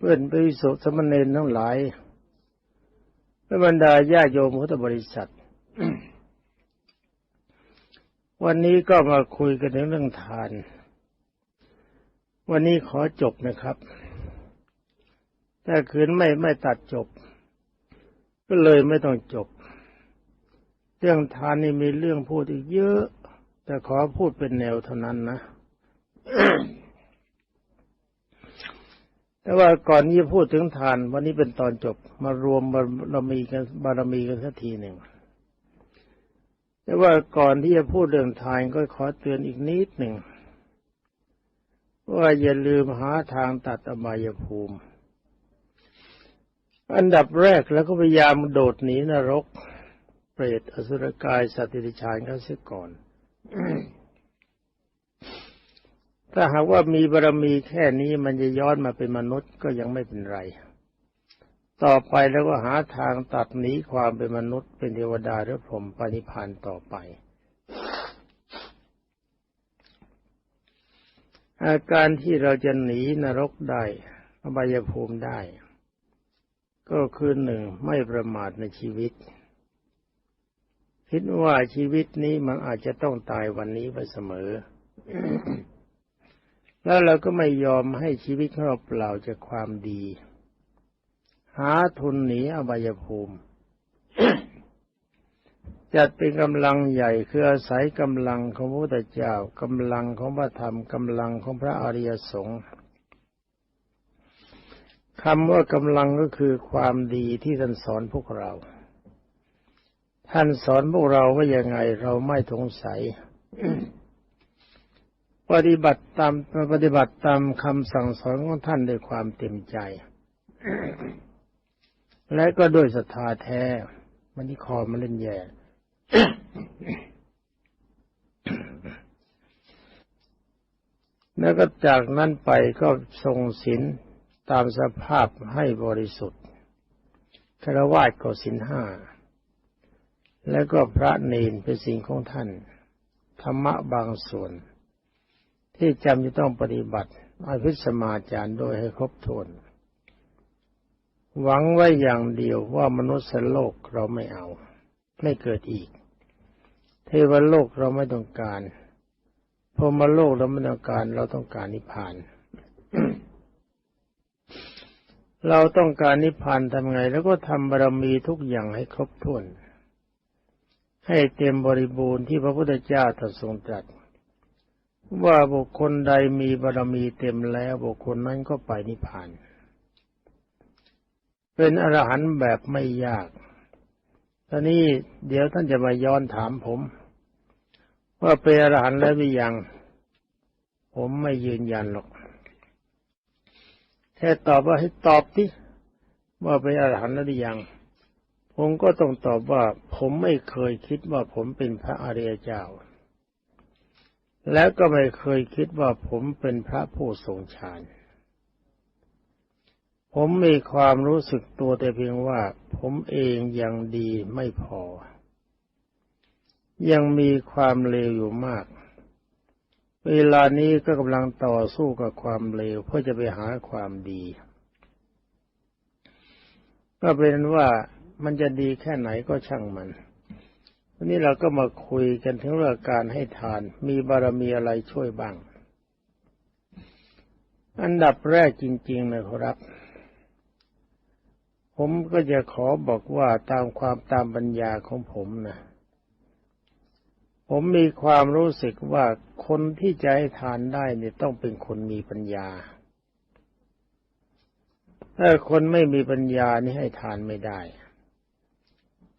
เพื่อนไปสุสมณเณรทั้งหลายและบรรดาญาโยมพุทธบริษัท วันนี้ก็มาคุยกันถึงเรื่องทาน วันนี้ขอจบนะครับ ถ้าคืนไม่ไม่ตัดจบ ก็เลยไม่ต้องจบ เรื่องทานนี่มีเรื่องพูดอีกเยอะ แต่ขอพูดเป็นแนวเท่านั้นนะ แต่ว่าก่อนที่จะพูดถึงทาน วันนี้เป็นตอนจบมารวมบารมีกันบารมีกันสักทีหนึ่งแต่ว่าก่อนที่จะพูดเรื่องทานก็ขอเตือนอีกนิดหนึ่งว่าอย่าลืมหาทางตัดอบายภูมิ อันดับแรกแล้วก็พยายามโดดหนีนรก เปรตอสุรกายสัตว์ติชานเขาเสียก่อน ถ้าหากว่ามีบารมีแค่นี้มันจะย้อนมาเป็นมนุษย์ก็ยังไม่เป็นไร ต่อไปแล้วก็หาทางตัดหนีความเป็นมนุษย์เป็นเทวดาหรือพรหมปณิพานต่อไป อาการที่เราจะหนีนรกได้อบายภูมิได้ ก็คือหนึ่งไม่ประมาทในชีวิต คิดว่าชีวิตนี้มันอาจจะต้องตายวันนี้ไปเสมอ แล้วเราก็ไม่ยอมให้ชีวิตของเราเปล่าจากความดี หาทุนหนีอบายภูมิ จัดเป็นกำลังใหญ่คืออาศัยกำลังของพระพุทธเจ้ากำลังของพระธรรมกำลังของพระอริยสงฆ์คำว่ากำลังก็คือความดีที่ท่านสอนพวกเรา ท่านสอนพวกเราว่ายังไงเราไม่สงสัย ปฏิบัติตามปฏิบัติตามคำสั่งสอนของท่านด้วยความเต็มใจ และก็ด้วยศรัทธาแท้ มันที่คอมันเล่นแย่แล้วก็จากนั้นไปก็ทรงศีลตามสภาพให้บริสุทธิ์คารวะก็ศีลห้า แล้วก็พระเนนเป็นสิ่งของท่าน ธรรมะบางส่วน ที่จำจะต้องปฏิบัติอภิสมาจารย์โดยให้ครบถ้วน หวังไว้อย่างเดียวว่ามนุษย์โลกเราไม่เอา ไม่เกิดอีก เทวโลกเราไม่ต้องการพรมโลกเราไม่ต้องการ เราต้องการนิพพาน เราต้องการนิพพานทำไง แล้วก็ทำบารมีทุกอย่างให้ครบถ้วน ให้เต็มบริบูรณ์ที่พระพุทธเจ้าตรัสทรงตรัส ว่าบุคคลใดมีบารมีเต็มแล้วบุคคลนั้นก็ไปนิพพาน เป็นอรหันต์แบบไม่ยากตอนนี้เดี๋ยวท่านจะมาย้อนถามผม ว่าเป็นอรหันต์แล้วหรือยัง ผมไม่ยืนยันหรอก แค่ตอบว่าให้ตอบที่ว่าเป็นอรหันต์แล้วหรือยัง ผมก็ต้องตอบว่า ผมไม่เคยคิดว่าผมเป็นพระอริยเจ้า แล้วก็ไม่เคยคิดว่าผมเป็นพระผู้ทรงฌานผมมีความรู้สึกตัวแต่เพียงว่าผมเองยังดีไม่พอ ยังมีความเลวอยู่มาก เวลานี้ก็กำลังต่อสู้กับความเลวเพื่อจะไปหาความดี ก็เป็นว่ามันจะดีแค่ไหนก็ช่างมัน วันนี้เราก็มาคุยกันถึงเรื่องการให้ทาน มีบารมีอะไรช่วยบ้าง อันดับแรกจริง ๆ นะครับ ผมก็จะขอบอกว่าตามความตามปัญญาของผมนะ ผมมีความรู้สึกว่าคนที่จะให้ทานได้เนี่ยต้องเป็นคนมีปัญญา ถ้าคนไม่มีปัญญานี่ให้ทานไม่ได้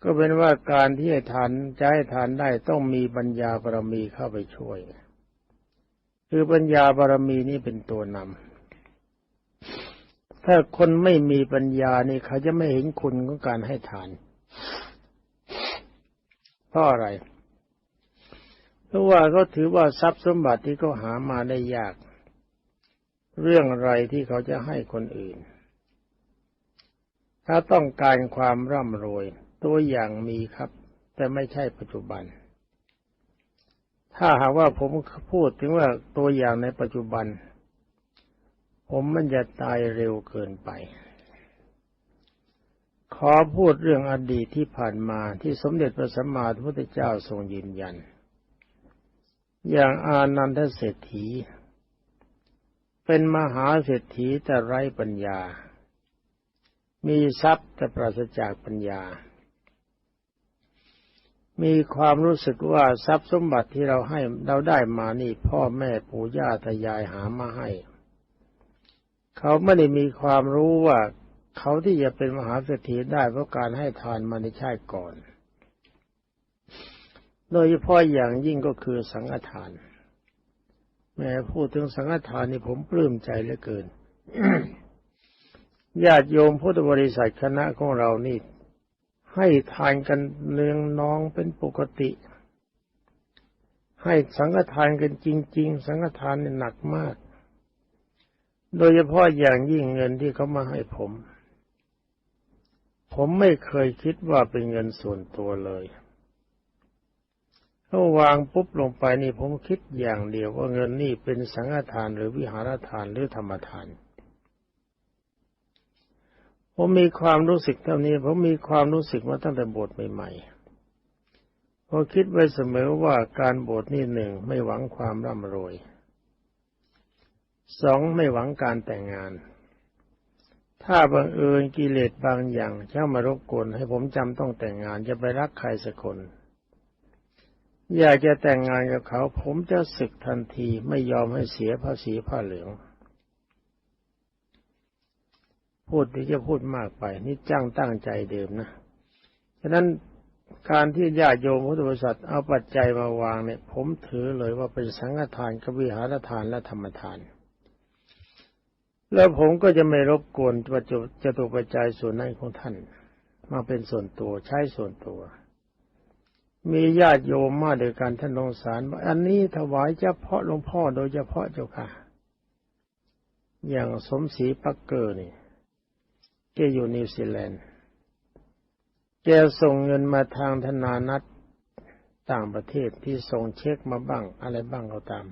ก็เป็นว่าการที่ให้ทานจะให้ทานได้ต้องมีปัญญาบารมีเข้าไปช่วย คือปัญญาบารมีนี่เป็นตัวนำถ้าคนไม่มีปัญญานี่เขาจะไม่เห็นคุณของการให้ทานเพราะอะไร เพราะว่าเขาถือว่าทรัพย์สมบัติที่เขาหามาได้ยาก เรื่องอะไรที่เขาจะให้คนอื่น ถ้าต้องการความร่ำรวย ตัวอย่างมีครับ แต่ไม่ใช่ปัจจุบัน ถ้าหากว่าผมพูดถึงว่าตัวอย่างในปัจจุบัน ผมมันจะตายเร็วเกินไป ขอพูดเรื่องอดีตที่ผ่านมาที่สมเด็จพระสัมมาสัมพุทธเจ้าทรงยืนยัน อย่างอานันทเศรษฐี เป็นมหาเศรษฐีแต่ไร้ปัญญามีทรัพย์แต่ปราศจากปัญญา มีความรู้สึกว่าทรัพย์สมบัติที่เราให้เราได้มานี่พ่อแม่ปู่ย่าตายายหามาให้ เขาไม่ได้มีความรู้ว่าเขาที่จะเป็นมหาเศรษฐีได้เพราะการให้ทานมาในชาติก่อน โดยเฉพาะอย่างยิ่งก็คือสังฆทาน แม้พูดถึงสังฆทานนี่ผมปลื้มใจเหลือเกินญาติโยมพุทธบริษัทคณะของเรานี่ ให้ทานกันเนืองน้องเป็นปกติ ให้สังฆทานกันจริง ๆ สังฆทานเนี่ยหนักมาก โดยเฉพาะอย่างยิ่งเงินที่เขามาให้ผม ผมไม่เคยคิดว่าเป็นเงินส่วนตัวเลยเขาวางปุ๊บลงไปนี่ผมคิดอย่างเดียวว่าเงินนี่เป็นสังฆทานหรือวิหารทานหรือธรรมทาน ผมมีความรู้สึกเท่านี้ ผมมีความรู้สึกมาตั้งแต่บวชใหม่ๆพอคิดไว้เสมอว่าการบวชนี่หนึ่งไม่หวังความร่ำรวยสองไม่หวังการแต่งงาน ถ้าบังเอิญกิเลสบางอย่างเข้ามารบกวนให้ผมจำต้องแต่งงานจะไปรักใครสักคน อยากจะแต่งงานกับเขา ผมจะศึกทันทีไม่ยอมให้เสียภาษีผ้าเหลือง พูดที่จะพูดมากไป นี่จ้างตั้งใจเดิมนะ ฉะนั้นการที่ญาติโยมพุทธบริษัทเอาปัจจัยมาวางเนี่ย ผมถือเลยว่าเป็นสังฆทานกวิหารทานและธรรมทาน แล้วผมก็จะไม่รบกวนปัจจุจะตุปัจจัยส่วนนั้นของท่าน มาเป็นส่วนตัวใช้ส่วนตัว มีญาติโยมมาโดยการท่านองสารว่าอันนี้ถวายเฉพาะหลวงพ่อโดยเฉพาะเจ้าค่ะ อย่างสมศรีปักเกอร์นี่ กอยู่นิวซีแลนด์ แกส่งเงินมาทางธนานัตต่างประเทศที่ส่งเช็คมาบ้างอะไรบ้างก็ตาม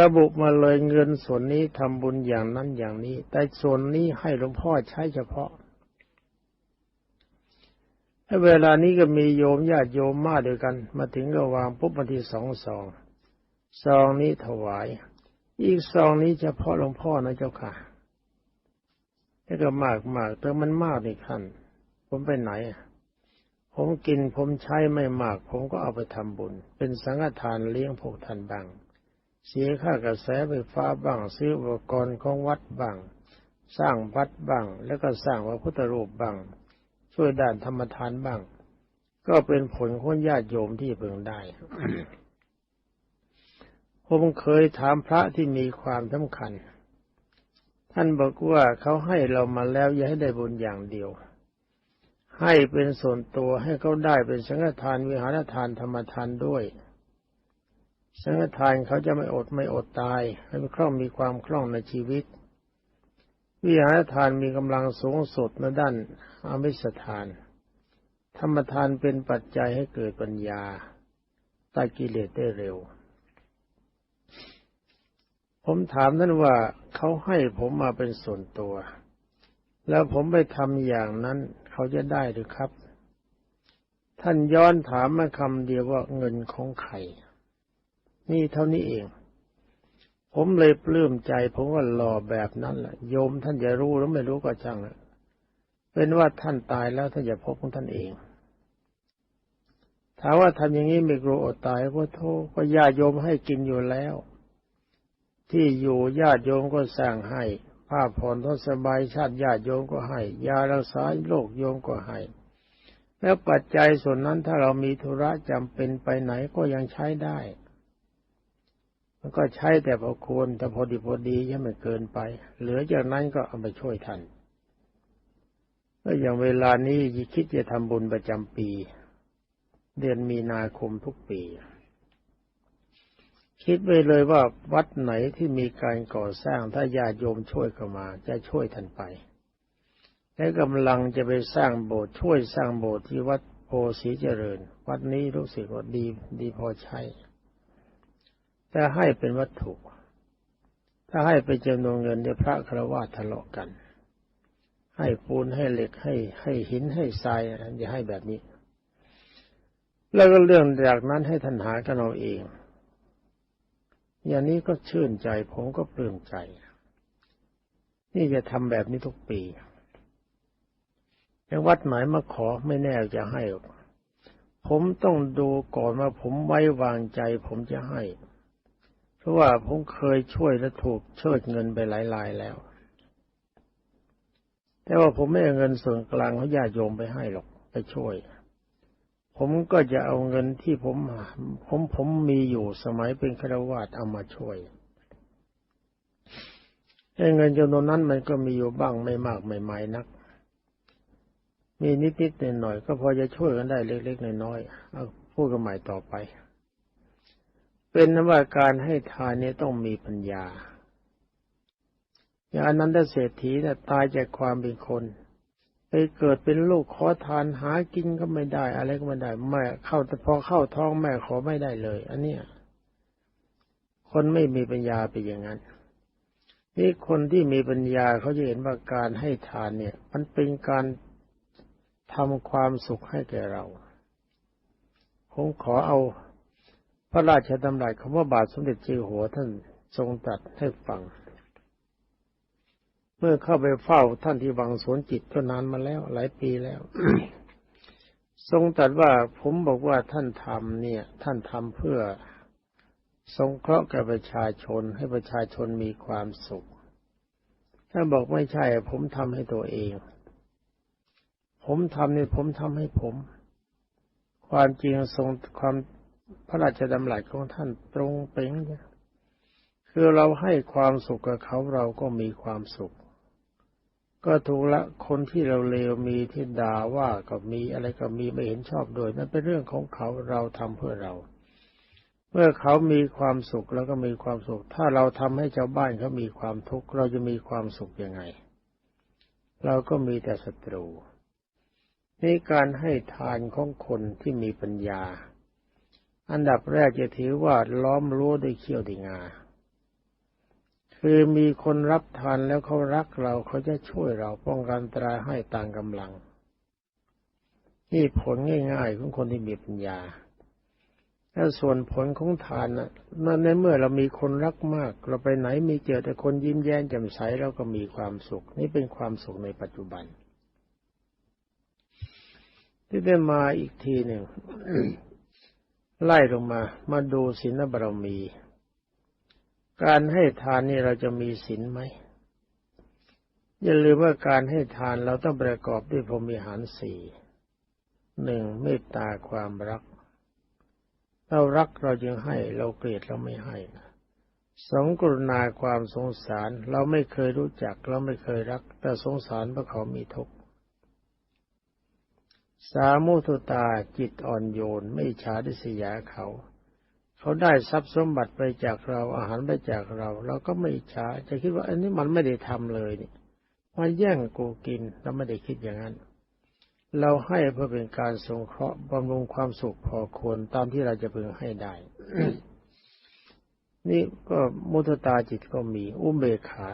ระบุมาเลยเงินส่วนนี้ทำบุญอย่างนั้นอย่างนี้ แต่ส่วนนี้ให้หลวงพ่อใช้เฉพาะเวลานี้ก็มีโยมญาติโยมมาเดียวกัน มาถึงก็วางปุ๊บมาที่สองซอง ซองนี้ถวาย อีกซองนี้เฉพาะหลวงพ่อนะเจ้าค่ะ แล้วก็มากมากแต่มันมากนี่ท่าน ผมไปไหน ผมกินผมใช้ไม่มาก ผมก็เอาไปทำบุญ เป็นสังฆทานเลี้ยงพวกท่านบ้าง เสียค่ากระแสไฟฟ้าบ้าง ซื้ออุปกรณ์ของวัดบ้าง สร้างวัดบ้าง แล้วก็สร้างพระพุทธรูปบ้าง ช่วยด้านธรรมทานบ้าง ก็เป็นผลของญาติโยมที่เพิ่งได้ผมเคยถามพระที่มีความสำคัญ ท่านบอกว่าเขาให้เรามาแล้วอย่าให้ได้บุญอย่างเดียว ให้เป็นส่วนตัวให้เขาได้เป็นสังฆทานวิหารทานธรรมทานด้วย สังฆทานเขาจะไม่อดไม่อดตายให้คล่องมีความคล่องในชีวิต วิหารทานมีกำลังสูงสุดในด้านอมิสทาน ธรรมทานเป็นปัจจัยให้เกิดปัญญาตัดกิเลสได้เร็ว ผมถามท่านว่าเขาให้ผมมาเป็นส่วนตัว แล้วผมไปทำอย่างนั้นเขาจะได้หรือครับ ท่านย้อนถามมาคำเดียวว่าเงินของใคร นี่เท่านี้เอง ผมเลยปลื้มใจ ผมก็รอแบบนั้นแหละโยมท่านจะรู้หรือไม่รู้ก็ช่างเป็นว่าท่านตายแล้วท่านจะพบของท่านเองถามว่าทำอย่างนี้ไม่กลัวอดตายเพราะโทษก็ญาติโยมให้กินอยู่แล้ว ที่อยู่ญาติโยมก็สร้างให้ ผ้าผ่อนทศบายชาติญาติโยมก็ให้ ยารักษาโรคโยมก็ให้ แล้วปัจจัยส่วนนั้นถ้าเรามีธุระจำเป็นไปไหนก็ยังใช้ได้ มันก็ใช้แต่พอควรแต่พอดีพอดียังไม่เกินไป เหลือจากนั้นก็เอาไปช่วยท่านก็อย่างเวลานี้คิดจะทำบุญประจำปี เดือนมีนาคมทุกปี คิดไว้เลยว่าวัดไหนที่มีการก่อสร้างถ้าญาติโยมช่วยเข้ามา จะช่วยท่านไป และกำลังจะไปสร้างโบสถ์ช่วยสร้างโบสถ์ที่วัดโพสีเจริญ วัดนี้รู้สึกว่าดีดีพอใช้ แต่ให้เป็นวัตถุ ถ้าให้ไปจำนวนเงินเดี๋ยวพระคารวะทะเลาะกัน ให้ปูนให้เหล็กให้ให้หินให้ทรายอย่าให้แบบนี้ แล้วก็เรื่องจากนั้นให้ท่านหากันเอาเอง อย่างนี้ก็ชื่นใจผมก็ปลื้มใจ นี่จะทำแบบนี้ทุกปีอย่างวัดไหนมาขอไม่แน่จะให้ ผมต้องดูก่อนว่าผมไว้วางใจ ผมจะให้ เพราะว่าผมเคยช่วยและถูกเชิดเงินไปหลายรายแล้ว แต่ว่าผมไม่เอาเงินส่วนกลางเขาญาติโยมไปให้หรอกไปช่วย ผมก็จะเอาเงินที่ผมผมผมมีอยู่สมัยเป็นฆราวาสเอามาช่วยเงินจำนวนนั้นมันก็มีอยู่บ้างไม่มากไม่ไม่นัก มีนิดๆหน่อยๆก็พอจะช่วยกันได้เล็กๆน้อยๆเอาพูดกันใหม่ต่อไป เป็นนว่าการให้ทานนี้ต้องมีปัญญาอย่างนั้นถ้าเศรษฐีน่ะตายจากความเป็นคน ไปเกิดเป็นลูกขอทานหากินก็ไม่ได้ อะไรก็ไม่ได้แม่เข้าแต่พอเข้าท้องแม่ขอไม่ได้เลย อันเนี้ยคนไม่มีปัญญาไปอย่างนั้นนี่คนที่มีปัญญาเขาจะเห็นว่าการให้ทานเนี่ย มันเป็นการทำความสุขให้แก่เราผมขอเอาพระราชดำรัสคำว่าบาทสมเด็จเจ้าหัวท่านทรงตัดให้ฟัง เมื่อเข้าไปเฝ้าท่านที่วังสวนจิตก็นานมาแล้วหลายปีแล้ว ทรงตัดว่าผมบอกว่าท่านทำเนี่ย ท่านทำเพื่อสงเคราะห์แก่ประชาชนให้ประชาชนมีความสุข ถ้าบอกไม่ใช่ ผมทำให้ตัวเอง ผมทำเนี่ยผมทำให้ผม ความจริงทรงความพระราชดำรัสของท่านตรงเป่งเนี่ยคือเราให้ความสุขกับเขาเราก็มีความสุข ก็ถูกละคนที่เราเลวมีที่ด่าว่าก็มีอะไรก็มีไม่เห็นชอบโดยนั่นเป็นเรื่องของเขาเราทำเพื่อเรา เมื่อเขามีความสุขแล้วก็มีความสุข ถ้าเราทำให้ชาวบ้านเขามีความทุกข์เราจะมีความสุขยังไง เราก็มีแต่ศัตรูนี่การให้ทานของคนที่มีปัญญา อันดับแรกจะถือว่าล้อมรั้วด้วยเขี้ยวดีงา คือมีคนรับทานแล้วเขารักเราเขาจะช่วยเราป้องกันตรายให้ต่างกำลัง นี่ผลง่ายๆของคนที่มีปัญญาแล้วส่วนผลของทานน่ะในเมื่อเรามีคนรักมาก เราไปไหนมีเจอแต่คนยิ้มแย้มแจ่มใสเราก็มีความสุข นี่เป็นความสุขในปัจจุบัน ที่ได้มาอีกทีหนึ่งไล่ลงมา มาดูศีลบารมี การให้ทานนี่เราจะมีศีลไหมอย่าลืมว่าการให้ทานเราต้องประกอบด้วยพรหมิหารสี่หนึ่งเมตตาความรัก เรารักเราจึงให้เราเกลียดเราไม่ให้สองกรุณาความสงสารเราไม่เคยรู้จักเราไม่เคยรัก แต่สงสารเพราะเขามีทุกข์สามุทุตาจิตอ่อนโยนไม่ฉาดิสยาเขา เขาได้ทรัพย์สมบัติไปจากเราอาหารไปจากเรา เราก็ไม่ฉาจะคิดว่าอันนี้มันไม่ได้ทำเลยนี่มาแย่งกูกินเราไม่ได้คิดอย่างนั้น เราให้เพื่อเป็นการสงเคราะห์บำรุงความสุขพอควรตามที่เราจะพึงให้ได้ นี่ก็มุตตาจิตก็มี อุเบกขา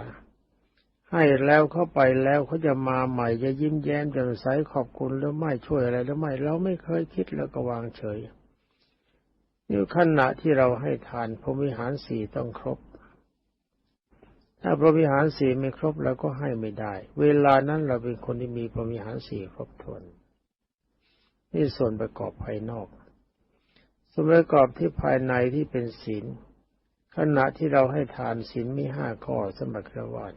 ให้แล้วเข้าไปแล้วเขาจะมาใหม่จะยิ้มแย้มจะใสขอบคุณหรือไม่ช่วยอะไรหรือไม่ เราไม่เคยคิดแล้วก็วางเฉย นี่ขณะที่เราให้ทานพรหมิหารสี่ต้องครบ ถ้าพรหมิหารสี่ไม่ครบเราก็ให้ไม่ได้ เวลานั้นเราเป็นคนที่มีพรหมิหารสี่ครบถ้วนนี่ส่วนประกอบภายนอก ส่วนประกอบที่ภายในที่เป็นศีล ขณะที่เราให้ทานศีลมีห้าข้อสมบัติครวญ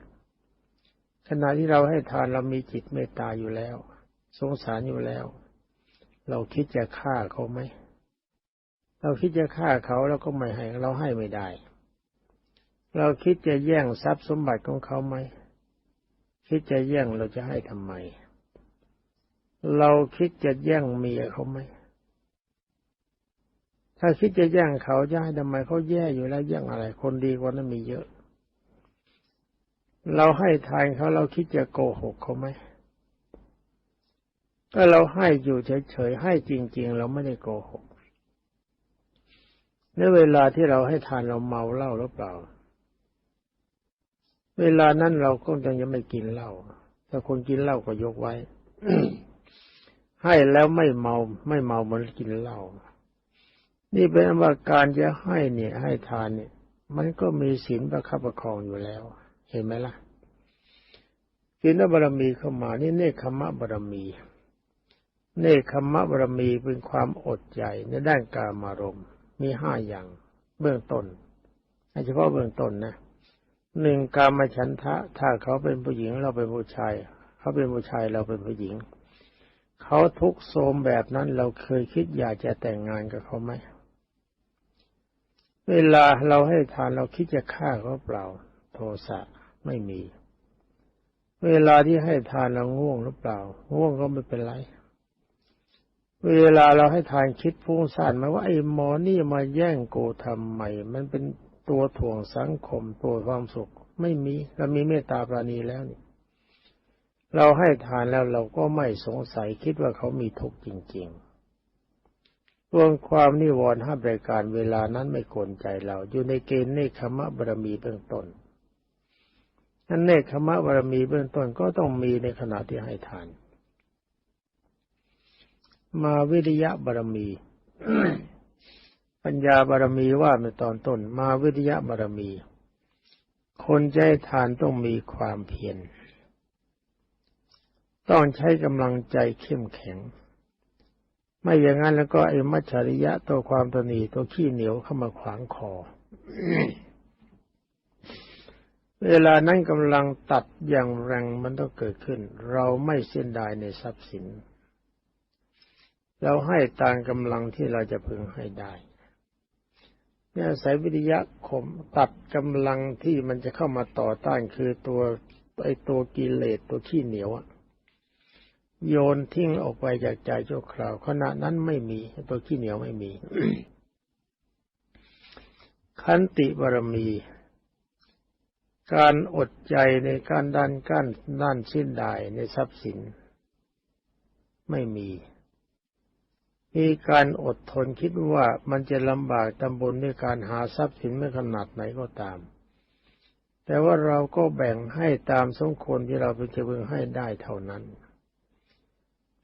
ขณะที่เราให้ทานเรามีจิตเมตตาอยู่แล้ว สงสารอยู่แล้ว เราคิดจะฆ่าเขาไหม เราคิดจะฆ่าเขาเราก็ไม่ให้เราให้ไม่ได้ เราคิดจะแย่งทรัพย์สมบัติของเขาไหมคิดจะแย่งเราจะให้ทำไม เราคิดจะแย่งเมียเขาไหมถ้าคิดจะแย่งเขาจะให้ทำไมเขาแย่อยู่แล้วแย่งอะไร คนดีกว่านั้นมีเยอะ เราให้ทานเขาเราคิดจะโกหกเขาไหมก็เราให้อยู่เฉยๆให้จริง ๆ เราไม่ได้โกหก ในเวลาที่เราให้ทานเราเมาเหล้าหรือเปล่า เวลานั้นเราก็ยังยังไม่กินเหล้าถ้าคนกินเหล้าก็ยกไว้ ให้แล้วไม่เมาไม่เมาเหมือนกินเหล้านี่เป็นว่าการจะให้เนี่ย ให้ทานเนี่ย มันก็มีศีลประคับประคองอยู่แล้ว เห็นไหมล่ะศีลบารมีเข้ามานี่เนคขมะบารมี เนคขมะบารมีเป็นความอดใจในด้านการมารม มีห้าอย่าง เบื้องต้นเฉพาะเบื้องต้นนะหนึ่งการมฉันทะ ถ้าเขาเป็นผู้หญิงเราเป็นผู้ชาย เขาเป็นผู้ชายเราเป็นผู้หญิง เขาทุกโทมแบบนั้นเราเคยคิดอยากจะแต่งงานกับเขาไหมเวลาเราให้ทานเราคิดจะฆ่าเขาเปล่า โทสะไม่มี เวลาที่ให้ทานเราง่วงหรือเปล่า ง่วงก็ไม่เป็นไร เวลาเราให้ทานคิดฟุ้งซ่านมาว่าไอ้หมอนี่มาแย่งโกทำไมมันเป็นตัวถ่วงสังคมตัวความสุข ไม่มีเรามีเมตตาปราณีแล้วนี่ เราให้ทานแล้วเราก็ไม่สงสัยคิดว่าเขามีทุกข์จริงๆรวมความนิวรณ์ห้าบริการเวลานั้นไม่กลใจเรา อยู่ในเกณฑ์เนคขมะบารมีเบื้องต้นนั่นเนคขมะบารมีเบื้องต้นก็ต้องมีในขณะที่ให้ทาน มาวิริยะบารมี ปัญญาบารมีว่าในตอนต้น มาวิทยาบารมี คนใจทานต้องมีความเพียรต้องใช้กำลังใจเข้มแข็ง ไม่อย่างนั้นแล้วก็ไอ้มัจฉริยะตัวความตนีตัวขี้เหนียวเข้ามาขวางคอ เวลานั้นกำลังตัดอย่างแรงมันต้องเกิดขึ้น เราไม่เสียดายในทรัพย์สิน เราให้ตามกำลังที่เราจะพึงให้ได้เนี่ยอายวิทยะข่มตัดกำลังที่มันจะเข้ามาต่อต้านคือตัวไอตัวกิเลสตัวขี้เหนียวโยนทิ้งออกไปจากใจชั่วคราวขณะนั้นไม่มี ตัวขี้เหนียวไม่มีขันติบารมี การอดใจในการดันกั้นด้านสิ้นดายในทรัพย์สิน ไม่มี มีการอดทนคิดว่ามันจะลำบากตำบลด้วยการหาทรัพย์สินไม่ขนาดไหนก็ตาม แต่ว่าเราก็แบ่งให้ตามสมควรที่เราเป็นจะพึงให้ได้เท่านั้น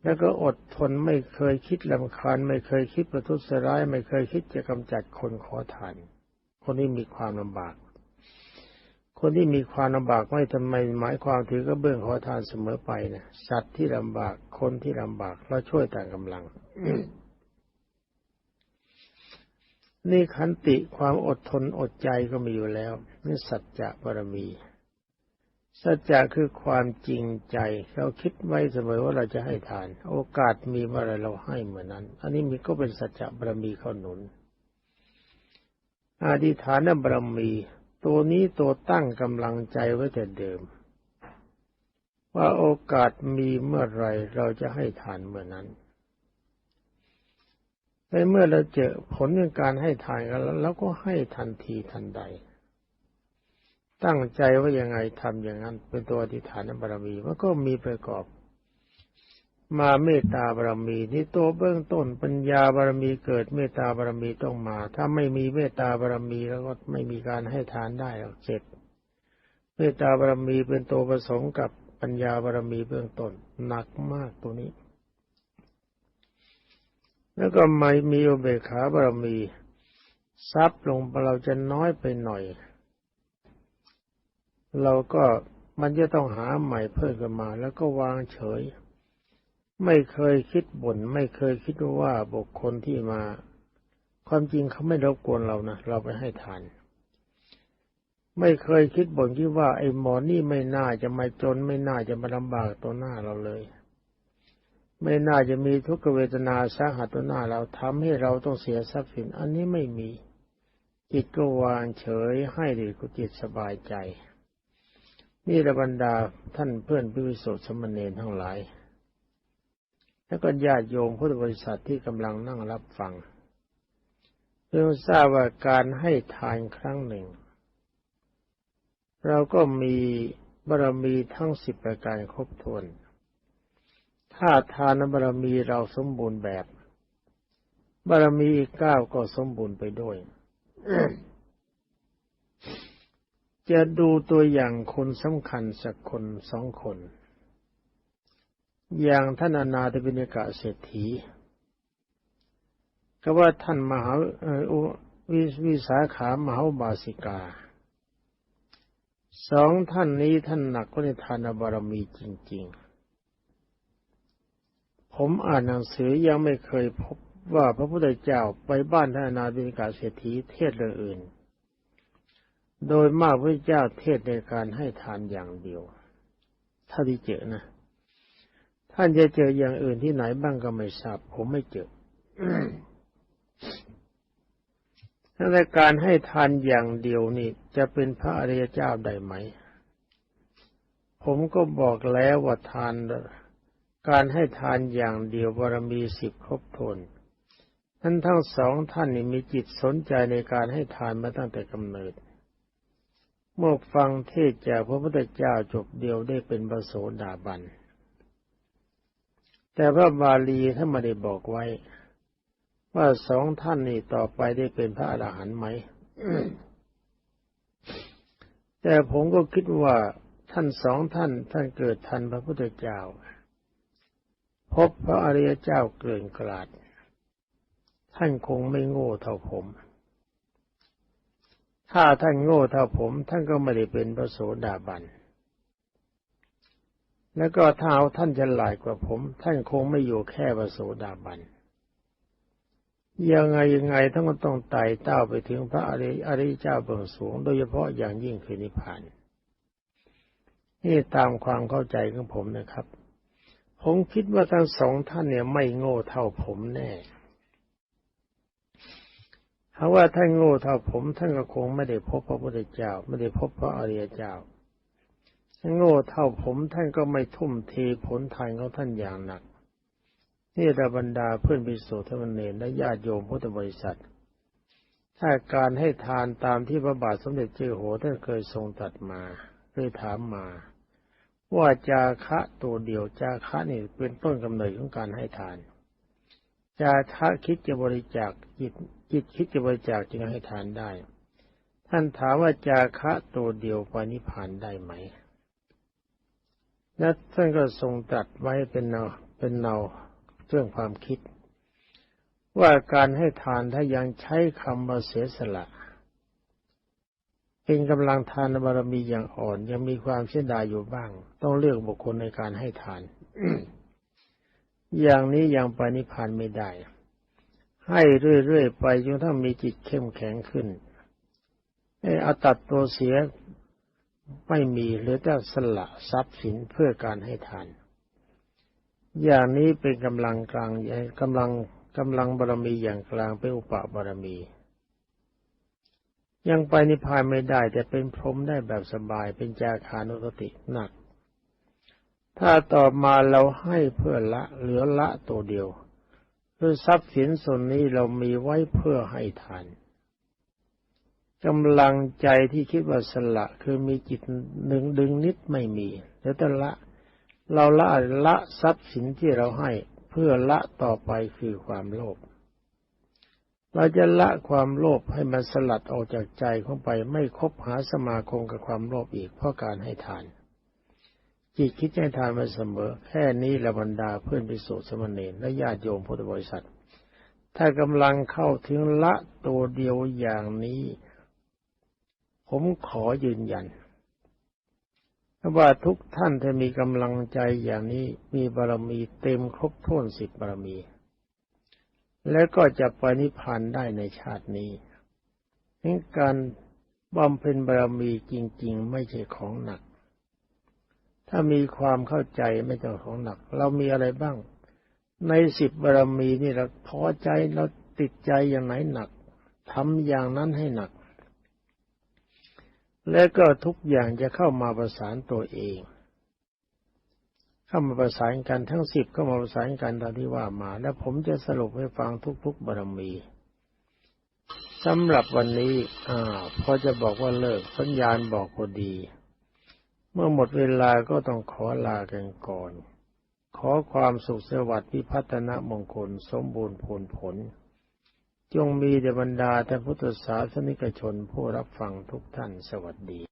แล้วก็อดทนไม่เคยคิดลำคาญไม่เคยคิดประทุษร้าย ไม่เคยคิดจะกำจัดคนขอทาน คนที่มีความลำบาก คนที่มีความลำบากไม่ทำไมหมายความถือก็เบื้องขอทานเสมอไปนะสัตว์ที่ลำบากคนที่ลำบากเราช่วยต่างกำลัง นี่ขันติความอดทนอดใจก็มีอยู่แล้ว นี่สัจจะบารมี สัจจะคือความจริงใจ เราคิดไว้เสมอว่าเราจะให้ทาน โอกาสมีเมื่อไรเราให้เหมือนนั้น อันนี้มีก็เป็นสัจจะบารมีเข้าหนุนอธิฐานบารมี ตัวนี้ตัวตั้งกำลังใจไว้แต่เดิม ว่าโอกาสมีเมื่อไรเราจะให้ทานเมื่อนั้น ในเมื่อเราเจอผลในการให้ทานกันแล้วเราก็ให้ทันทีทันใด ตั้งใจว่ายังไงทำอย่างนั้น เป็นตัวอธิษฐานบารมีมันก็มีประกอบ มาเมตตาบารมีนี่ตัวเบื้องต้นปัญญาบารมีเกิดเมตตาบารมีต้องมา ถ้าไม่มีเมตตาบารมีแล้วก็ไม่มีการให้ทานได้หรอกเสร็จเมตตาบารมีเป็นตัวผสมกับปัญญาบารมีเบื้องต้นหนักมากตัวนี้ แล้วก็ไม่มีอุเบกขาบารมีทรัพย์ลงเราจะน้อยไปหน่อย เราก็มันจะต้องหาใหม่เพิ่มกันมา แล้วก็วางเฉย ไม่เคยคิดบ่นไม่เคยคิดว่าบุคคลที่มา ความจริงเขาไม่รบกวนเรานะเราไปให้ทาน ไม่เคยคิดบ่นคิดว่าไอ้หมอนี่ไม่น่าจะมาจนไม่น่าจะมาลำบากตัวหน้าเราเลย ไม่น่าจะมีทุกขเวทนาสาหัสตัวหน้าเราทำให้เราต้องเสียทรัพย์สิน อันนี้ไม่มี จิตก็วางเฉยให้ดีกุจิตสบายใจ นี่ระบรรดาท่านเพื่อนพิวิสุทธิสมณเณรทั้งหลาย แล้วก็ญาติโยมพุทธบริษัทที่กำลังนั่งรับฟังเพื่อทราบว่าการให้ทานครั้งหนึ่ง เราก็มีบารมีทั้งสิบประการครบถ้วน ถ้าทานบารมีเราสมบูรณ์แบบ บารมีอีกเก้าก็สมบูรณ์ไปด้วย จะดูตัวอย่างคนสำคัญสักคนสองคน อย่างท่านอนาถบิณกะเศรษฐีก็ว่าท่านมหาวิวิสาขามหาบาสิกา สองท่านนี้ท่านหนักก็ในทานบารมีจริง ๆ ผมอ่านหนังสือยังไม่เคยพบว่าพระพุทธเจ้าไปบ้านท่านอนาบิณกะเศรษฐีเทศเรื่องอื่น โดยมากพระเจ้าเทศในการให้ทานอย่างเดียว ถ้าที่เจอนะ ท่านจะเจออย่างอื่นที่ไหนบ้างก็ไม่ทราบ ผมไม่เจอถ้าในการให้ทานอย่างเดียวนี่จะเป็นพระอริยเจ้าได้ไหม ผมก็บอกแล้วว่าทาน การให้ทานอย่างเดียวบารมีสิบครบทนท่านทั้งสองท่านนี่มีจิตสนใจในการให้ทานมาตั้งแต่กำเนิด เมื่อฟังเทศจากพระพุทธเจ้าจบเดียวได้เป็นประโสดาบัน แต่พระบาลีท่านไม่ได้บอกไว้ ว่าสองท่านนี้ต่อไปได้เป็นพระอรหันต์ไหม แต่ผมก็คิดว่าท่านสองท่านท่านเกิดทันพระพุทธเจ้า พบพระอริยเจ้าเกินกลาด ท่านคงไม่โง่เท่าผม ถ้าท่านโง่เท่าผม ท่านก็ไม่ได้เป็นพระโสดาบัน แล้วก็ถ้าท่านฉลาดกว่าผม ท่านคงไม่อยู่แค่พระโสดาบัน ยังไงยังไงท่านก็ต้องไต่เต้าไปถึงพระอริอริเจ้าเบื้องสูง โดยเฉพาะอย่างยิ่งคือนิพพานนี่ตามความเข้าใจของผมนะครับ ผมคิดว่าทั้งสองท่านเนี่ยไม่โง่เท่าผมแน่หาะว่าท่านโง่เท่าผมท่านก็คงไม่ได้พบพระพุทธเจ้า ไม่ได้พบพระอริยเจ้าท่านโง่เท่าผมท่านก็ไม่ทุ่มเทผลทานของท่านอย่างหนัก นี่ระบรรดาเพื่อนพิสุทธิ์เนรและญาติโยมพุทธบริษัท ถ้าการให้ทานตามที่พระบาทสมเด็จเจ้าโหท่านเคยทรงตัดมาเคยถามมา ว่าจาคะตัวเดียวจาคะนี่เป็นต้นกำเนิดของการให้ทาน จาคะคิดจะบริจาคจิตจิตคิดจะบริจาคจึงให้ทานได้ ท่านถามว่าจาคะตัวเดียวไปนิพพานได้ไหมและท่านก็ทรงตรัสไว้เป็นเนาเป็นเนาเรื่องความคิด ว่าการให้ทานถ้ายังใช้คำว่าเสียสละ เป็นกำลังทานบารมีอย่างอ่อน ยังมีความเสียดายอยู่บ้าง ต้องเลือกบุคคลในการให้ทาน อย่างนี้ยังไปนิพพานไม่ได้ ให้เรื่อยๆไปจนถ้ามีจิตเข้มแข็งขึ้นไอ้อาตัดตัวเสียไม่มีหรือจะสละทรัพย์สินเพื่อการให้ทาน อย่างนี้เป็นกำลังกลางกำลังกำลังบารมีอย่างกลางเป็นอุปบารมี ยังไปนิพพานไม่ได้ แต่เป็นพรหมได้แบบสบายเป็นจาคานุสติหนัก ถ้าต่อมาเราให้เพื่อละเหลือละตัวเดียวคือทรัพย์สินส่วนนี้เรามีไว้เพื่อให้ทานกำลังใจที่คิดว่าสละ คือมีจิตหนึ่งดึงนิดไม่มีแล้วแต่ละ เราละละทรัพย์สินที่เราให้เพื่อละต่อไปคือความโลภ เราจะละความโลภให้มันสลัดออกจากใจของไปไม่คบหาสมาคมกับความโลภอีกเพราะการให้ทาน จิตคิดให้ทานมาเสมอ แค่นี้ละบรรดาเพื่อนพิสุสมณีและญาติโยมพุทธบริษัท ถ้ากำลังเข้าถึงละตัวเดียวอย่างนี้ ผมขอยืนยันว่าทุกท่านถ้ามีกำลังใจอย่างนี้มีบารมีเต็มครบถ้วนสิบบารมี และก็จะไปนิพพานได้ในชาตินี้การบำเพ็ญบารมีจริง ๆ ไม่ใช่ของหนัก ถ้ามีความเข้าใจไม่ต้องของหนัก เรามีอะไรบ้าง ในสิบบารมีนี่เราพอใจเราติดใจอย่างไหนหนักทำอย่างนั้นให้หนัก และก็ทุกอย่างจะเข้ามาประสานตัวเอง เข้ามาประสานกันทั้งสิบเข้ามาประสานกันตามที่ว่ามา แล้วผมจะสรุปให้ฟังทุก ๆบารมีสำหรับวันนี้อ่าพอจะบอกว่าเลิกสัญญาณบอกพอดี เมื่อหมดเวลาก็ต้องขอลากันก่อน ขอความสุขสวัสดิ์พิพัฒนมงคลสมบูรณ์ผลผล จงมีเดบรรดาท่านพุทธศาสนิกชนผู้รับฟังทุกท่านสวัสดี